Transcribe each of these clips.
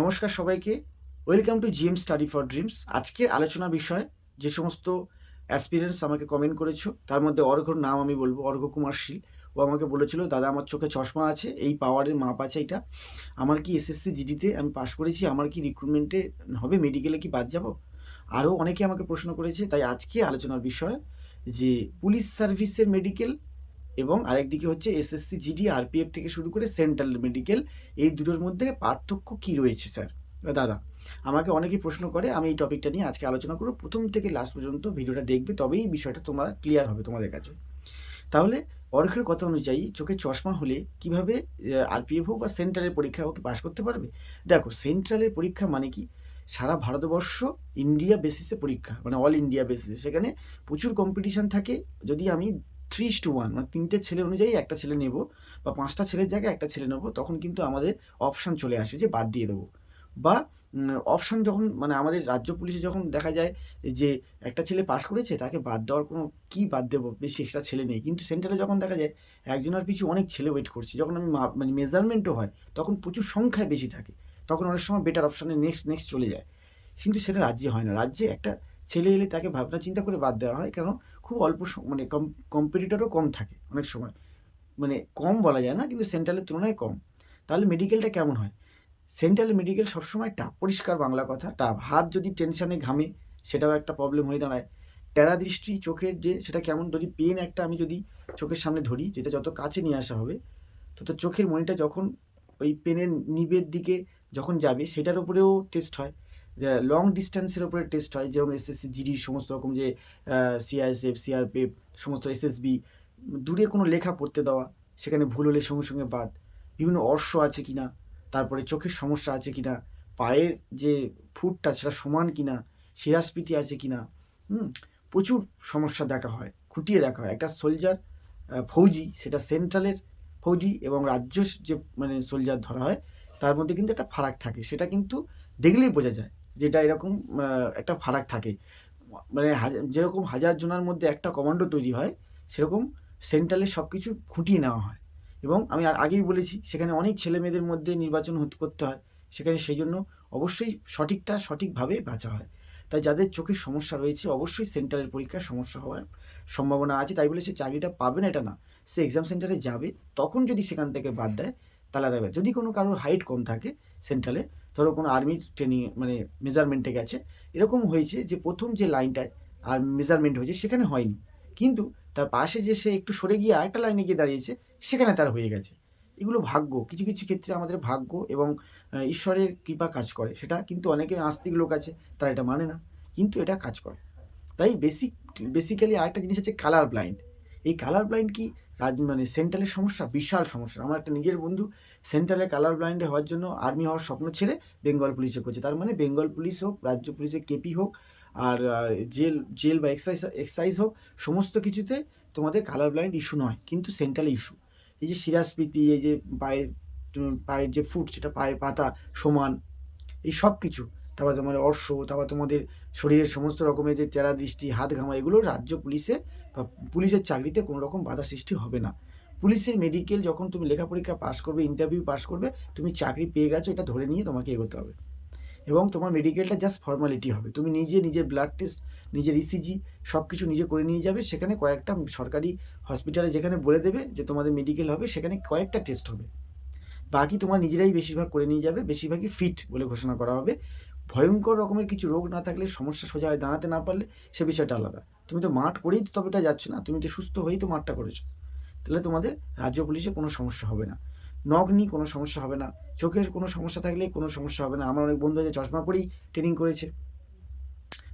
নমস্কার সবাইকে। Welcome to GM study for dreams আজকের আলোচনা বিষয় যে সমস্ত অ্যাসপিরেন্টস আমাকে কমেন্ট করেছ, তার মধ্যে অর্ঘর নাম আমি বলব, অর্ঘ কুমার শীল। ও আমাকে বলেছিল, দাদা, আমার চোখে চশমা আছে, এই পাওয়ারের মাপ আছে এটা। আমার কি এসএসসি জিডিতে আমি পাশ করেছি, আমার কি রিক্রুটমেন্টে হবে মেডিকেলে কি বাদ যাব? আরও অনেকে আমাকে প্রশ্ন করেছে, তাই আজকে আলোচনার বিষয় যে পুলিশ সার্ভিসের মেডিকেল এবং আরেকদিকে হচ্ছে এসএসসি জিডি আরপিএফ থেকে শুরু করে সেন্ট্রাল মেডিকেল এই দুটোর মধ্যে পার্থক্য কী রয়েছে স্যার দাদা, আমাকে অনেকেই প্রশ্ন করে, আমি এই টপিকটা নিয়ে আজকে আলোচনা করব। প্রথম থেকে লাস্ট পর্যন্ত ভিডিওটা দেখবে, তবেই বিষয়টা তোমরা ক্লিয়ার হবে তোমাদের কাছে। তাহলে অর্ঘের কথা অনুযায়ী চোখে চশমা হলে কীভাবে আরপিএফ হোক বা সেন্ট্রালের পরীক্ষা হোক পাশ করতে পারবে? দেখো সেন্ট্রালের পরীক্ষা মানে কি? সারা ভারতবর্ষ ইন্ডিয়া বেসিসে পরীক্ষা মানে অল ইন্ডিয়া বেসিসে সেখানে প্রচুর কম্পিটিশন থাকে। যদি আমি থ্রি টু ওয়ান মানে তিনটে ছেলে অনুযায়ী একটা ছেলে নেব বা পাঁচটা ছেলের জায়গায় একটা ছেলে নেব, তখন কিন্তু আমাদের অপশান চলে আসে যে বাদ দিয়ে দেবো। বা অপশান যখন মানে আমাদের রাজ্য পুলিশে যখন দেখা যায় যে একটা ছেলে পাশ করেছে, তাকে বাদ দেওয়ার কোনো কী বাদ দেবো? বেশি এক্সট্রা ছেলে নেই। কিন্তু সেন্টারে যখন দেখা যায় একজনের পিছু অনেক ছেলে ওয়েট করছে, যখন আমি মানে মেজারমেন্টও হয়, তখন প্রচুর সংখ্যায় বেশি থাকে, তখন অনেক সময় বেটার অপশানে নেক্সট নেক্সট চলে যায়। কিন্তু সেটা রাজ্যে হয় না। রাজ্যে একটা ছেলে এলে তাকে ভাবনা চিন্তা করে বাদ দেওয়া হয় কারণ খুব অল্প মানে কম কম্পিটিটরও কম থাকে অনেক সময়। মানে কম বলা যায় না, কিন্তু সেন্ট্রালের তুলনায় কম। তাহলে মেডিকেলটা কেমন হয়? সেন্ট্রাল মেডিকেল সবসময় টাফ পরিষ্কার বাংলা কথা টাফ হাত যদি টেনশনে ঘামে, সেটাও একটা প্রবলেম হয়ে দাঁড়ায়। টেরা দৃষ্টি চোখের যে, সেটা কেমন, যদি পেন একটা আমি যদি চোখের সামনে ধরি, যেটা যত কাছে নিয়ে আসা হবে, তত চোখের মনিটা যখন ওই পেনের নিবের দিকে যখন যাবে, সেটার উপরেও টেস্ট হয়। লং ডিস্টেন্সের উপরে টেস্ট হয়, যেমন এসএসসি জিডি সমস্ত রকম যে সিআইএসএফ সিআরপিএফ সমস্ত এসএসবি দূরে কোনো লেখা পড়তে দেওয়া, সেখানে ভুল হলে সঙ্গে সঙ্গে বাদ। বিভিন্ন অর্শ আছে কিনা, তারপরে চোখের সমস্যা আছে কিনা, পায়ের যে ফুটটা সেটা সমান কিনা, শিরাস্ফীতি আছে কিনা, হুম, প্রচুর সমস্যা দেখা হয়, খুঁটিয়ে দেখা হয়। একটা সোলজার ফৌজি, সেটা সেন্ট্রালের ফৌজি এবং রাজ্য যে মানে সোলজার ধরা হয়, তার মধ্যে কিন্তু একটা ফারাক থাকে, সেটা কিন্তু দেখলেই বোঝা যায়। যেটা এরকম একটা ফারাক থাকে। মানে যেরকম হাজার জনের মধ্যে একটা কমান্ডো তৈরি হয়, সেরকম সেন্ট্রালের সব কিছু খুঁটিয়ে নেওয়া হয়। এবং আমি আর আগেই বলেছি, সেখানে অনেক ছেলে মেয়েদের মধ্যে নির্বাচন করতে হয়। সেখানে সেই জন্য অবশ্যই সঠিকটা সঠিকভাবে বাঁচা হয়। তাই যাদের চোখের সমস্যা রয়েছে, অবশ্যই সেন্টারের পরীক্ষার সমস্যা হওয়ার সম্ভাবনা আছে। তাই বলে সে চাকরিটা পাবে না, এটা না। সে এক্সাম সেন্টারে যাবে, তখন যদি সেখান থেকে বাদ দেয় তাহলে দেবে। যদি কোনো কারোর হাইট কম থাকে সেন্ট্রালে ধরো কোনো আর্মি ট্রেনিং মানে মেজারমেন্টে গেছে, এরকম হয়েছে যে প্রথম যে লাইনটায় আর মেজারমেন্ট হয়েছে সেখানে হয়নি। কিন্তু তার পাশে যে সে একটু সরে গিয়ে আরেকটা লাইনে গিয়ে দাঁড়িয়েছে, সেখানে তার হয়ে গেছে। এগুলো ভাগ্য, কিছু কিছু ক্ষেত্রে আমাদের ভাগ্য এবং ঈশ্বরের কৃপা কাজ করে। সেটা কিন্তু অনেকে আস্তিক লোক আছে, তারা এটা মানে না, কিন্তু এটা কাজ করে। তাই বেসিক বেসিক্যালি আরেকটা জিনিস হচ্ছে কালার ব্লাইন্ড এই কালার ব্লাইন্ড কি? রাজ মানে সেন্ট্রালের সমস্যা? বিশাল সমস্যা। আমার একটা নিজের বন্ধু সেন্ট্রালে কালার ব্লাইন্ডে হওয়ার জন্য আর্মি হওয়ার স্বপ্ন ছেড়ে বেঙ্গল পুলিশে করছে। তার মানে বেঙ্গল পুলিশ হোক, রাজ্য পুলিশে কেপি হোক, আর জেল জেল বা এক্সাইজ এক্সাইজ হোক, সমস্ত কিছুতে তোমাদের কালার ব্লাইন্ড ইস্যু নয়, কিন্তু সেন্ট্রাল ইস্যু এই যে শিরাস্ফীতি এই যে পায়ের পায়ের যে ফুট, সেটা পায়ের পাতা, সমান, এই সব কিছু তারপর তোমার অর্শ তারপর তোমাদের শরীরের সমস্ত রকমের যে চেরা দৃষ্টি, হাত ঘামা, এগুলো রাজ্য পুলিশে বা পুলিশের চাকরিতে কোনো রকম বাধা সৃষ্টি হবে না। পুলিশের মেডিকেল যখন তুমি লেখা পরীক্ষা পাস করবে ইন্টারভিউ পাস করবে, তুমি চাকরি পেয়ে গেছো, এটা ধরে নিয়ে তোমাকে এগোতে হবে। এবং তোমার মেডিকেলটা জাস্ট ফর্মালিটি হবে। তুমি নিজে নিজের ব্লাড টেস্ট নিজের ইসিজি সব কিছু নিজে করে নিয়ে যাবে, সেখানে কয়েকটা সরকারি হসপিটালে যেখানে বলে দেবে যে তোমাদের মেডিকেল হবে, সেখানে কয়েকটা টেস্ট হবে। বাকি তোমার নিজেরাই বেশিরভাগ করে নিয়ে যাবে, বেশিরভাগই ফিট বলে ঘোষণা করা হবে। ভয়ঙ্কর রকমের কিছু রোগ না থাকলে, সমস্যা সোজা হয়ে দাঁড়াতে না পারলে সে বিষয়টা আলাদা। তুমি তো মাঠ করেই তো তবেটা যাচ্ছ না, তুমি তো সুস্থ হয়েই তো মাঠটা করেছ। তাহলে তোমাদের রাজ্য পুলিশে কোনো সমস্যা হবে না। নখ নিয়ে কোনো সমস্যা হবে না, চোখের কোনো সমস্যা থাকলে কোনো সমস্যা হবে না। আমার অনেক বন্ধু আছে, চশমা পরেই ট্রেনিং করেছে।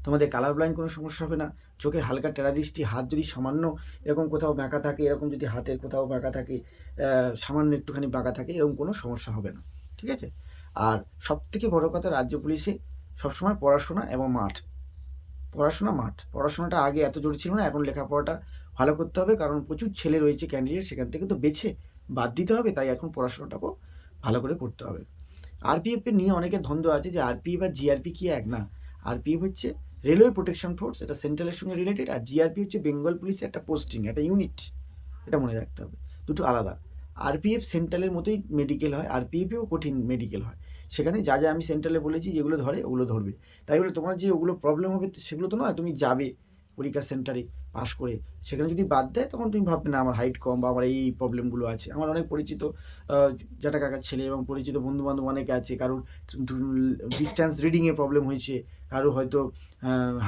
তোমাদের কালার ব্লাইন্ড কোনো সমস্যা হবে না, চোখে হালকা টেরা দৃষ্টি, হাত যদি সামান্য এরকম কোথাও বাঁকা থাকে, এরকম যদি হাতের কোথাও বাঁকা থাকে সামান্য একটুখানি বাঁকা থাকে, এরকম কোনো সমস্যা হবে না। ঠিক আছে? আর সব থেকে বড় কথা রাজ্য পুলিশে সবসময় পড়াশোনা এবং মাঠ। পড়াশোনা মাঠ। পড়াশোনাটা আগে এত জোর ছিল না, এখন লেখাপড়াটা ভালো করতে হবে, কারণ প্রচুর ছেলে রয়েছে ক্যান্ডিডেট সেখান থেকে তো বেছে বাদ দিতে হবে, তাই এখন পড়াশোনাটাকেও ভালো করে করতে হবে। আরপিএফ নিয়ে অনেকের ধন্দ আছে যে আরপিএফ আর জিআরপি কি এক না? আরপিএফ হচ্ছে রেলওয়ে প্রোটেকশন ফোর্স এটা সেন্ট্রালের সঙ্গে রিলেটেড আর জিআরপি হচ্ছে বেঙ্গল পুলিশের একটা পোস্টিং একটা ইউনিট এটা মনে রাখতে হবে। দুটো আলাদা। আরপিএফ সেন্ট্রালের মতোই মেডিকেল হয় আরপিএফেও কঠিন মেডিকেল হয়। সেখানে যা যা আমি সেন্ট্রালে বলেছি, যেগুলো ধরে, ওগুলো ধরবে। তাই বলে তোমার যে ওগুলো প্রবলেম হবে, সেগুলো তো নয়, তুমি যাবে। পরীক্ষা সেন্টারে পাশ করে। সেখানে যদি বাদ দেয়, তখন তুমি ভাববে, না, আমার হাইট কম বা আমার এই প্রবলেমগুলো আছে। আমার অনেক পরিচিত জাটা কাকার ছেলে এবং পরিচিত বন্ধু বান্ধব অনেকে আছে। কারোর ডিস্ট্যান্স রিডিংয়ে প্রবলেম হয়েছে। কারও হয়তো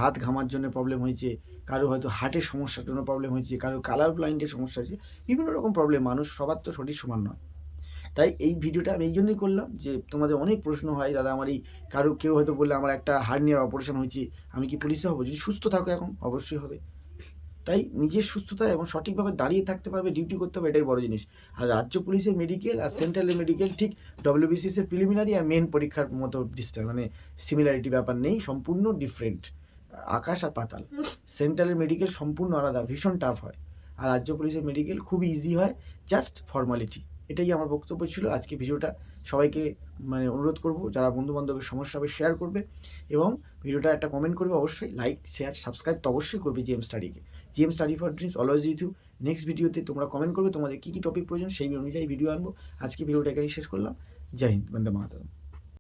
হাত ঘামার জন্য প্রবলেম হয়েছে। কারও হয়তো হার্টের সমস্যার জন্য প্রবলেম হয়েছে। কারও কালার ব্লাইন্ডের সমস্যা হয়েছে। বিভিন্ন রকম প্রবলেম মানুষ সবার তো শরীর সমান নয়। তাই এই ভিডিওটা আমি এই জন্যই করলাম যে তোমাদের অনেক প্রশ্ন হয়, দাদা আমার এই কারও কেউ হয়তো বললে আমার একটা হার্নিয়ার অপারেশন হয়েছে, আমি কি পুলিশে হব? যদি সুস্থ থাকো এখন, অবশ্যই হবে। তাই নিজের সুস্থতা এবং সঠিকভাবে দাঁড়িয়ে থাকতে পারবে ডিউটি করতে হবে, এটাই বড় জিনিস। আর রাজ্য পুলিশের মেডিকেল আর সেন্ট্রালের মেডিকেল ঠিক ডব্লিউবিসিএস এর প্রিলিমিনারি আর মেন পরীক্ষার মতো ডিস্টেন্স মানে সিমিলারিটি ব্যাপার নেই, সম্পূর্ণ ডিফারেন্ট আকাশ আর পাতাল। সেন্ট্রালের মেডিকেল সম্পূর্ণ আলাদা, ভীষণ টাফ হয়। আর রাজ্য পুলিশের মেডিকেল খুবই ইজি হয় জাস্ট ফর্মালিটি এটাই আমার বক্তব্য ছিল। আজকে ভিডিওটা সবাইকে মানে অনুরোধ করব, যারা বন্ধু বান্ধবের সমস্যা হবে শেয়ার করবে এবং ভিডিওটা একটা কমেন্ট করবে অবশ্যই। লাইক শেয়ার সাবস্ক্রাইব তো অবশ্যই করবে GM স্টাডিকে GM study for dreams always you next ভিডিওতে তোমরা কমেন্ট করবে তোমাদের কী কী টপিক প্রয়োজন সেই অনুযায়ী ভিডিও আনব। আজকে ভিডিওটা এখানেই শেষ করলাম। জয় হিন্দ, বন্দে মাতারম।